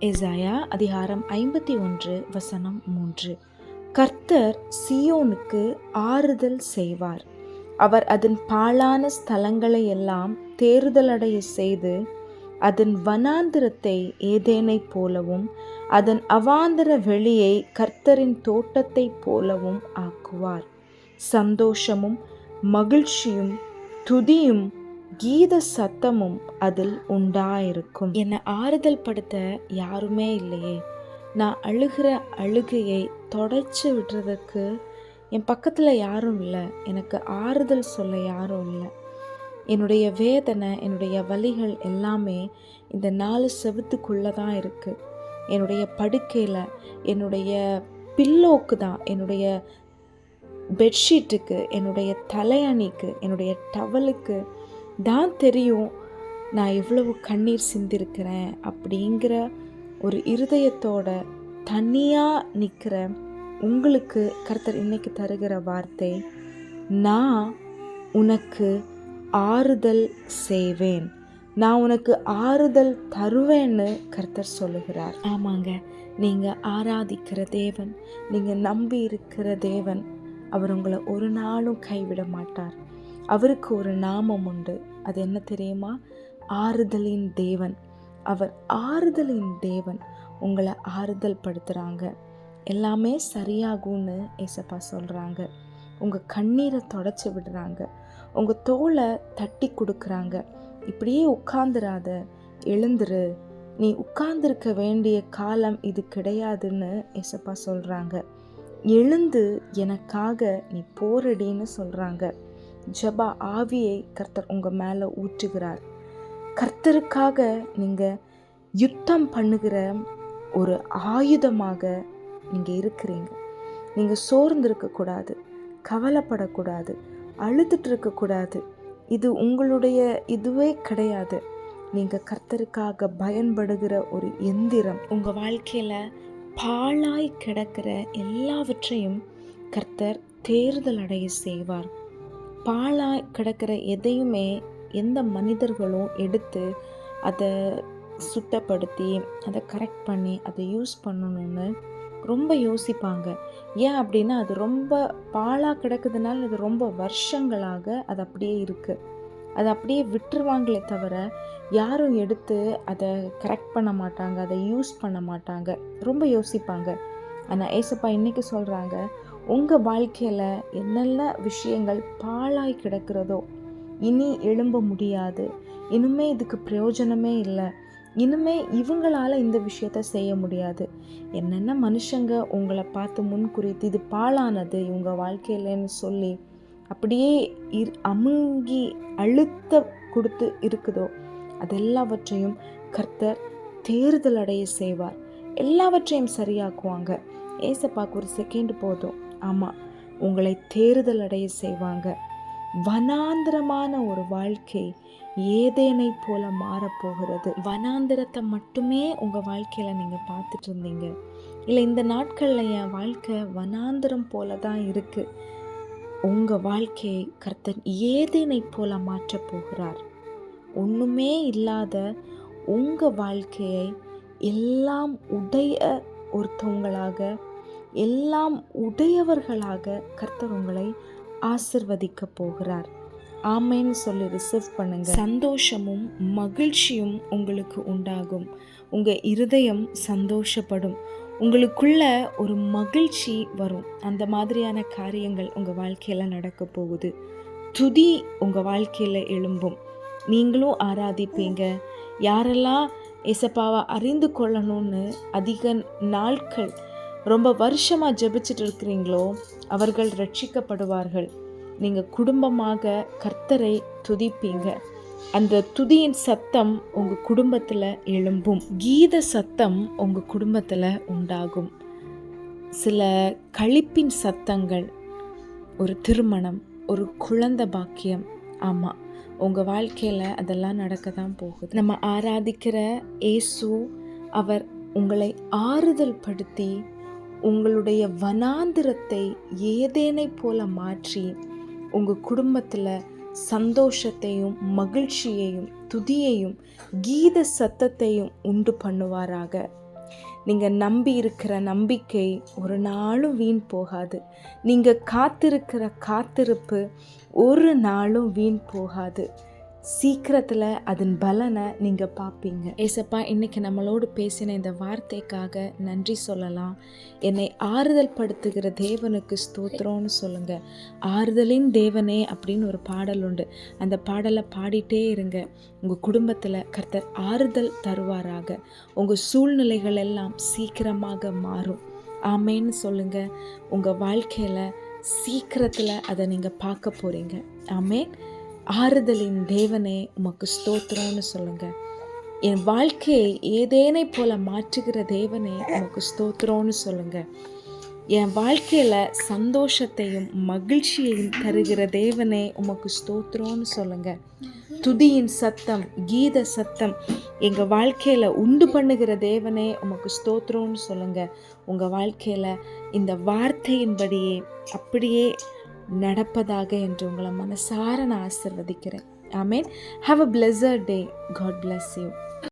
எசாயா அதிகாரம் ஐம்பத்தி ஒன்று வசனம் மூன்று. கர்த்தர் சியோனுக்கு ஆறுதல் செய்வார். அவர் அதன் பாழான ஸ்தலங்களை எல்லாம் தேறுதலடைய செய்து அதன் வனாந்திரத்தை ஏதேனைப் போலவும் அதன் அவாந்தர வெளியை கர்த்தரின் தோட்டத்தைப் போலவும் ஆக்குவார். சந்தோஷமும் மகிழ்ச்சியும் துதியும் கீத சத்தமும் அதில் உண்டாயிருக்கும். என்னை ஆறுதல் படுத்த யாருமே இல்லையே. நான் அழுகிற அழுகையை தொடச்சி விடுறதுக்கு என் பக்கத்தில் யாரும் இல்லை. எனக்கு ஆறுதல் சொல்ல யாரும் இல்லை. என்னுடைய வேதனை என்னுடைய வலிகள் எல்லாமே இந்த நாலு செவத்துக்குள்ளே தான் இருக்குது என்னுடைய படுக்கையில் என்னுடைய பில்லோக்கு தான் என்னுடைய பெட்ஷீட்டுக்கு என்னுடைய தலையணிக்கு என்னுடைய டவலுக்கு தான் தெரியும் நான் எவ்வளவு கண்ணீர் சிந்திருக்கிறேன் அப்படிங்கிற ஒரு இருதயத்தோட தனியாக நிற்கிற உங்களுக்கு கர்த்தர் இன்னைக்கு தருகிற வார்த்தை நான் உனக்கு ஆறுதல் செய்வேன். நான் உனக்கு ஆறுதல் தருவேன்னு கர்த்தர் சொல்லுகிறார். ஆமாங்க. நீங்கள் ஆராதிக்கிற தேவன் நீங்கள் நம்பி இருக்கிற தேவன் அவர் உங்களை ஒரு நாளும் கைவிட மாட்டார். அவருக்கு ஒரு நாமம் உண்டு. அது என்ன தெரியுமா? ஆறுதலின் தேவன். அவர் ஆறுதலின் தேவன். உங்களை ஆறுதல் படுத்துகிறாங்க எல்லாமே சரியாகும்னு ஏசப்பா சொல்கிறாங்க உங்கள் கண்ணீரை தொடச்சி விடுறாங்க. உங்கள் தோலை தட்டி கொடுக்குறாங்க. இப்படியே உட்காந்துராத எழுந்துரு. நீ உட்கார்ந்திருக்க வேண்டிய காலம் இது கிடையாதுன்னு ஏசப்பா சொல்கிறாங்க எழுந்து எனக்காக நீ போரடின்னு சொல்கிறாங்க ஜபா ஆவியை கர்த்தர் உங்கள் மேலே ஊற்றுகிறார். கர்த்தருக்காக நீங்கள் யுத்தம் பண்ணுகிற ஒரு ஆயுதமாக நீங்கள் இருக்கிறீங்க. நீங்கள் சோர்ந்து இருக்கக்கூடாது கவலைப்படக்கூடாது அழுதுட்டு இருக்கக்கூடாது இது உங்களுடைய இதுவே கிடையாது. நீங்கள் கர்த்தருக்காக பயன்படுகிற ஒரு எந்திரம். உங்கள் வாழ்க்கையில் பாழாய் கிடக்கிற எல்லாவற்றையும் கர்த்தர் தேர்தல் அடைய செய்வார். பாழாய் கிடக்கிற எதையுமே எந்த மனிதர்களும் எடுத்து அதை சுத்தப்படுத்தி அதை கரெக்ட் பண்ணி அதை யூஸ் பண்ணணும்னு ரொம்ப யோசிப்பாங்க. ஏன் அப்படின்னா அது ரொம்ப பாழாக கிடக்குதுனால அது ரொம்ப வருஷங்களாக அது அப்படியே இருக்குது அதை அப்படியே விட்டுருவாங்களே தவிர யாரும் எடுத்து அதை கரெக்ட் பண்ண மாட்டாங்க அதை யூஸ் பண்ண மாட்டாங்க. ரொம்ப யோசிப்பாங்க. ஆனால் ஏசப்பா இன்றைக்கி சொல்கிறாங்க உங்கள் வாழ்க்கையில் என்னென்ன விஷயங்கள் பாழாய் கிடக்கிறதோ இனி எழும்ப முடியாது. இனிமே இதுக்கு பிரயோஜனமே இல்லை. இனிமே இவங்களால் இந்த விஷயத்த செய்ய முடியாது. என்னென்ன மனுஷங்க உங்களை பார்த்து முன்குறித்து இது பாழானது இவங்க வாழ்க்கையிலன்னு சொல்லி அப்படியே இர் அமுங்கி அழுத்த கொடுத்து இருக்குதோ அதெல்லாவற்றையும் கர்த்தர் தேர்தல் அடைய செய்வார். எல்லாவற்றையும் சரியாக்குவாங்க. ஏசப்பாக்கு ஒரு செகண்ட் போதும். ஆமாம் உங்களை தேர்தல் அடைய செய்வாங்க. வனாந்திரமான ஒரு வாழ்க்கை ஏதேனை போல மாறப்போகிறது வனாந்திரத்தை மட்டுமே உங்கள் வாழ்க்கையில் நீங்கள் பார்த்துட்டு இருந்தீங்க. இல்லை இந்த நாட்களில் என் வாழ்க்கை வனாந்திரம் போல தான் இருக்குது உங்கள் வாழ்க்கையை கர்த்தன் ஏதேனை போல மாற்றப் போகிறார். ஒன்றுமே இல்லாத உங்கள் வாழ்க்கையை எல்லாம் உடைய ஒருத்தவங்களாக எல்லாம் உடையவர்களாக கர்த்தர் உங்களை ஆசிர்வதிக்க போகிறார். ஆமைன்னு சொல்லி ரிசீவ் பண்ணுங்க. சந்தோஷமும் மகிழ்ச்சியும் உங்களுக்கு உண்டாகும். உங்கள் இருதயம் சந்தோஷப்படும். உங்களுக்குள்ள ஒரு மகிழ்ச்சி வரும். அந்த மாதிரியான காரியங்கள் உங்கள் வாழ்க்கையில் நடக்க போகுது. துதி உங்கள் வாழ்க்கையில் எழும்பும். நீங்களும் ஆராதிப்பீங்க. யாரெல்லாம் இசப்பாவை அறிந்து கொள்ளணும்னு அதிக நாட்கள் ரொம்ப வருஷமாக ஜெபிச்சுட்டு இருக்கிறீங்களோ அவர்கள் ரட்சிக்கப்படுவார்கள். நீங்கள் குடும்பமாக கர்த்தரை துதிப்பீங்க. அந்த துதியின் சத்தம் உங்கள் குடும்பத்தில் எழும்பும். கீத சத்தம் உங்கள் குடும்பத்தில் உண்டாகும். சில கழிப்பின் சத்தங்கள் ஒரு திருமணம் ஒரு குழந்தை பாக்கியம் ஆமாம் உங்கள் வாழ்க்கையில் அதெல்லாம் நடக்க தான் போகுது. நம்ம ஆராதிக்கிற ஏசு அவர் உங்களை ஆறுதல் படுத்தி உங்களுடைய வனாந்திரத்தை ஏதேனை போல மாற்றி உங்கள் குடும்பத்தில் சந்தோஷத்தையும் மகிழ்ச்சியையும் துதியையும் கீத சத்தத்தையும் உண்டு பண்ணுவாராக. நீங்கள் நம்பி இருக்கிற நம்பிக்கை ஒரு நாளும் வீண் போகாது. நீங்கள் காத்திருக்கிற காத்திருப்பு ஒரு நாளும் வீண் போகாது. சீக்கிரத்தில் அதன் பலனை நீங்கள் பார்ப்பீங்க. ஏசப்பா இன்னைக்கு நம்மளோடு பேசின இந்த வார்த்தைக்காக நன்றி சொல்லலாம். என்னை ஆறுதல் படுத்துகிற தேவனுக்கு ஸ்தோத்திரம்னு சொல்லுங்க. ஆறுதலின் தேவனே அப்படின்னு ஒரு பாடல் உண்டு. அந்த பாடலை பாடிட்டே இருங்க. உங்கள் குடும்பத்தில் கர்த்தர் ஆறுதல் தருவாராக. உங்கள் சூழ்நிலைகள் எல்லாம் சீக்கிரமாக மாறும். ஆமேன்னு சொல்லுங்க. உங்கள் வாழ்க்கையில் சீக்கிரத்தில் அதை நீங்கள் பார்க்க போகிறீங்க ஆமேன். ஆறுதலின் தேவனே உமக்கு ஸ்தோத்திரம்னு சொல்லுங்க. என் வாழ்க்கையை ஏதேனை போல மாற்றுகிற தேவனே உமக்கு ஸ்தோத்திரம்னு சொல்லுங்க. என் வாழ்க்கையில் சந்தோஷத்தையும் மகிழ்ச்சியையும் தருகிற தேவனே உமக்கு ஸ்தோத்திரம்னு சொல்லுங்க. துதியின் சத்தம் கீத சத்தம் எங்கள் வாழ்க்கையில் உண்டு பண்ணுகிற தேவனே உமக்கு ஸ்தோத்திரம்னு சொல்லுங்க. உங்கள் வாழ்க்கையில் இந்த வார்த்தையின்படியே அப்படியே நடப்பதாக என்று உங்களை மனசார நான் ஆசிர்வதிக்கிறேன். Amen have a pleasure day God bless you